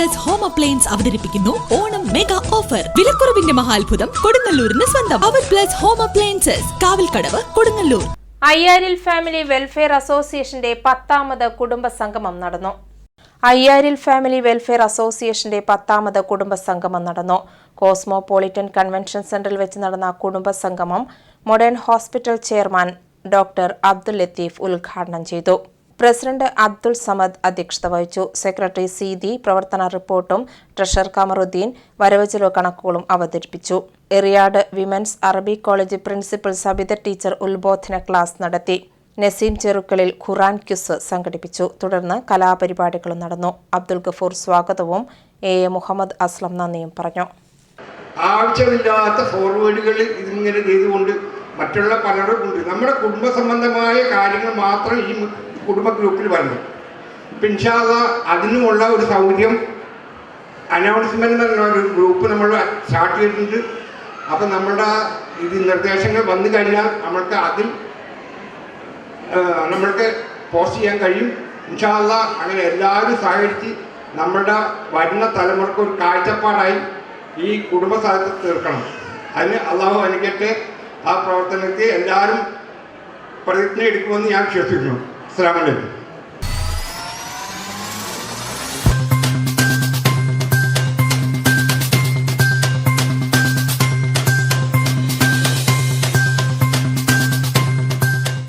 Appliance അവതരിപ്പിക്കുന്നു. Onam mega offer വിലക്കുറവിന്റെ മഹാത്ഭുതം കൊടുങ്ങല്ലൂരിന് സ്വന്തം. അവർ plus home appliances Kavalkadavu Kodungallur. അയ്യാരിൽ family welfare അസോസിയേഷന്റെ പത്താമത് കുടുംബ സംഗമം നടന്നു. അയ്യാരിൽ ഫാമിലി വെൽഫെയർ അസോസിയേഷന്റെ പത്താമത് കുടുംബ സംഗമം നടന്നു. കോസ്മോപോളിറ്റൻ കൺവെൻഷൻ സെന്ററിൽ വെച്ച് നടന്ന കുടുംബ സംഗമം modern hospital chairman doctor Abdul Latheef ഉദ്ഘാടനം ചെയ്തു. പ്രസിഡന്റ് അബ്ദുൾ സമദ് അധ്യക്ഷത വഹിച്ചു. സെക്രട്ടറി സീതി പ്രവർത്തന റിപ്പോർട്ടും ട്രഷർ കമറുദ്ദീൻ വരവ് ചെലവ് കണക്കുകളും അവതരിപ്പിച്ചു. എറിയാട് വിമൻസ് അറബി കോളേജ് പ്രിൻസിപ്പൽ സബിത ടീച്ചർ ഉത്ബോധന ക്ലാസ് നടത്തി. നസീം ചെറുക്കളിൽ ഖുറാൻ ക്യുസ് സംഘടിപ്പിച്ചു. തുടർന്ന് കലാപരിപാടികളും നടന്നു. അബ്ദുൽ ഗഫൂർ സ്വാഗതവും എ എ മുഹമ്മദ് അസ്ലം നന്ദിയും പറഞ്ഞു. ആവശ്യമില്ലാത്ത ഫോർവേഡുകൾ ഇതിങ്ങനെ ചെയ്തുകൊണ്ട് മറ്റുള്ള പലരും ഉണ്ട്. നമ്മുടെ കുടുംബ സംബന്ധമായ കാര്യങ്ങൾ മാത്രം ഈ കുടുംബ ഗ്രൂപ്പിൽ വന്നു പിൻഷാദ അതിനുമുള്ള ഒരു സൗകര്യം അനൗൺസ്മെന്റ് പറഞ്ഞ ഒരു ഗ്രൂപ്പ് നമ്മൾ സ്റ്റാർട്ട് ചെയ്തിട്ടുണ്ട്. അപ്പം നമ്മളുടെ ഇത് നിർദ്ദേശങ്ങൾ വന്നു കഴിഞ്ഞാൽ നമ്മൾക്ക് അതിൽ നമ്മൾക്ക് പോസ്റ്റ് ചെയ്യാൻ കഴിയും. ഇൻഷാല്ല അങ്ങനെ എല്ലാവരും സഹകരിച്ച് നമ്മളുടെ വരുന്ന തലമുറയ്ക്ക് ഒരു കാഴ്ചപ്പാടായി ഈ കുടുംബ സ്ഥലത്ത് തീർക്കണം. അതിന് അള്ളാഹു അനുഗ്രഹത്തെ ആ പ്രവർത്തനത്തിൽ എല്ലാവരും പ്രതിജ്ഞ എടുക്കുമെന്ന് ഞാൻ വിശ്വസിക്കുന്നു. శ్రమ లేదు.